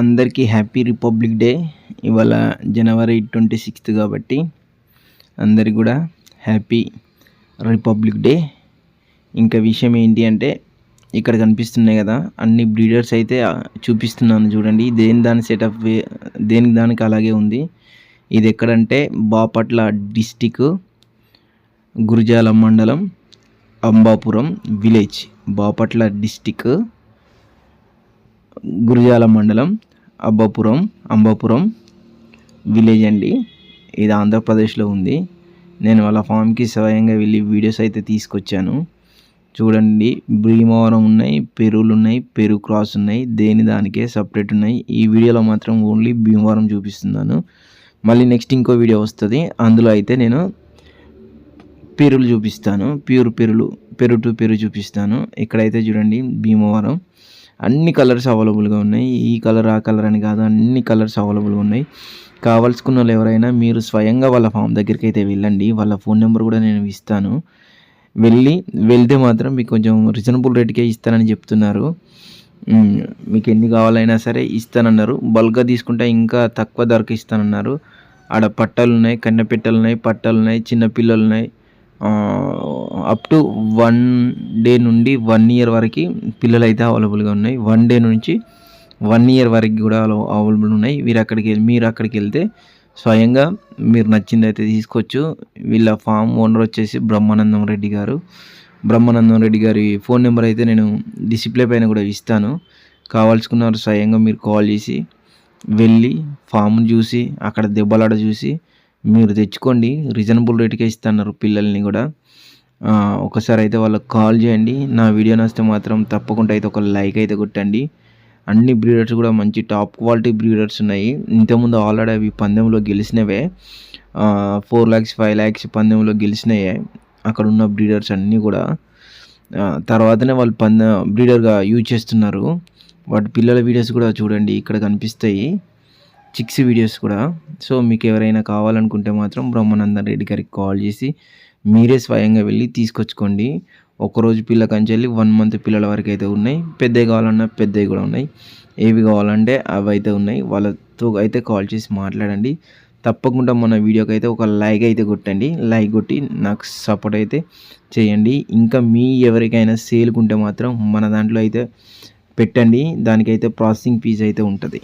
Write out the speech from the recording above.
అందరికీ happy republic day. ఇవాళ జనవరి twenty sixth కాబట్టి అందరికి కూడా హ్యాపీ రిపబ్లిక్ డే. ఇంకా విషయం ఏంటి అంటే ఇక్కడ కనిపిస్తున్నాయి కదా అన్ని బ్రీడర్స్ అయితే చూపిస్తున్నాను చూడండి. దేని దాని సెటప్ దేనికి దానికి అలాగే ఉంది. ఇది ఎక్కడంటే బాపట్ల డిస్టిక్ గురుజాల మండలం అంబాపురం విలేజ్. బాపట్ల డిస్టిక్. గురిజాల మండలం అబ్బాపురం అంబాపురం విలేజ్ అండి. ఇది ఆంధ్రప్రదేశ్లో ఉంది. నేను వాళ్ళ ఫామ్కి స్వయంగా వెళ్ళి వీడియోస్ అయితే తీసుకొచ్చాను. చూడండి భీమవరం ఉన్నాయి పెరువులు ఉన్నాయి పెరుగు క్రాస్ ఉన్నాయి దేని దానికే సపరేట్ ఉన్నాయి. ఈ వీడియోలో మాత్రం ఓన్లీ భీమవరం చూపిస్తున్నాను. మళ్ళీ నెక్స్ట్ ఇంకో వీడియో వస్తుంది. అందులో అయితే నేను పెరులు చూపిస్తాను. ప్యూర్ పెరులు పెరు టు పెరు చూపిస్తాను. ఇక్కడైతే చూడండి భీమవరం. అన్ని కలర్స్ అవైలబుల్గా ఉన్నాయి. ఈ కలర్ ఆ కలర్ అని కాదు అన్ని కలర్స్ అవైలబుల్గా ఉన్నాయి. కావాల్సుకున్న వాళ్ళు ఎవరైనా మీరు స్వయంగా వాళ్ళ ఫామ్ దగ్గరికి అయితే వెళ్ళండి. వాళ్ళ ఫోన్ నెంబర్ కూడా నేను ఇస్తాను. వెళ్ళి వెళ్తే మాత్రం మీకు కొంచెం రీజనబుల్ రేట్కే ఇస్తానని చెప్తున్నారు. మీకు ఎన్ని కావాలైనా సరే ఇస్తానన్నారు. బల్క్గా తీసుకుంటే ఇంకా తక్కువ ధరకు ఇస్తానన్నారు. ఆడ పట్టాలు ఉన్నాయి కన్నెపిట్టలు ఉన్నాయి పట్టాలు ఉన్నాయి చిన్న పిల్లలు ఉన్నాయి అప్ టు వన్ డే నుండి వన్ ఇయర్ వరకు పిల్లలు అయితే అవైలబుల్గా ఉన్నాయి. వన్ డే నుంచి వన్ ఇయర్ వరకు కూడా అవైలబుల్ ఉన్నాయి. మీరు అక్కడికి మీరు అక్కడికి వెళ్తే స్వయంగా మీరు నచ్చింది అయితే తీసుకోవచ్చు. వీళ్ళ ఫామ్ ఓనర్ వచ్చేసి బ్రహ్మానందం రెడ్డి గారు. బ్రహ్మానందం రెడ్డి గారి ఫోన్ నెంబర్ అయితే నేను డిస్ప్లే పైన కూడా ఇస్తాను. కావాల్సుకున్నారు స్వయంగా మీరు కాల్ చేసి వెళ్ళి ఫామ్ చూసి అక్కడ దెబ్బలాడ చూసి మీరు తెచ్చుకోండి. రీజనబుల్ రేట్కే ఇస్తున్నారు పిల్లల్ని కూడా. ఒకసారి అయితే వాళ్ళకి కాల్ చేయండి. నా వీడియో నచ్చితే మాత్రం తప్పకుండా అయితే ఒక లైక్ అయితే కొట్టండి. అన్ని బ్రీడర్స్ కూడా మంచి టాప్ క్వాలిటీ బ్రీడర్స్ ఉన్నాయి. ఇంతకుముందు ఆల్రెడీ అవి పందెంలో గెలిచినవే. ఫోర్ ల్యాక్స్ ఫైవ్ ల్యాక్స్ పందెంలో గెలిచినాయే. అక్కడ ఉన్న బ్రీడర్స్ అన్నీ కూడా. తర్వాతనే వాళ్ళు పంద బ్రీడర్గా యూజ్ చేస్తున్నారు. వాటి పిల్లల వీడియోస్ కూడా చూడండి. ఇక్కడ కనిపిస్తాయి. చిక్స్ వీడియోస్ కూడా. సో మీకు ఎవరైనా కావాలనుకుంటే మాత్రం బ్రహ్మానందన్ రెడ్డి గారికి కాల్ చేసి మీరే స్వయంగా వెళ్ళి తీసుకొచ్చుకోండి. ఒకరోజు పిల్ల కంచెల్లి వన్ మంత్ పిల్లల వరకు అయితే ఉన్నాయి. పెద్దవి కావాలన్నా పెద్దవి కూడా ఉన్నాయి. ఏవి కావాలంటే అవి అయితే ఉన్నాయి. వాళ్ళతో అయితే కాల్ చేసి మాట్లాడండి. తప్పకుండా మన వీడియోకి అయితే ఒక లైక్ అయితే కొట్టండి. లైక్ కొట్టి నాకు సపోర్ట్ అయితే చేయండి. ఇంకా మీ ఎవరికైనా సేల్కుంటే మాత్రం మన దాంట్లో అయితే పెట్టండి. దానికైతే ప్రాసెసింగ్ ఫీజ్ అయితే ఉంటుంది.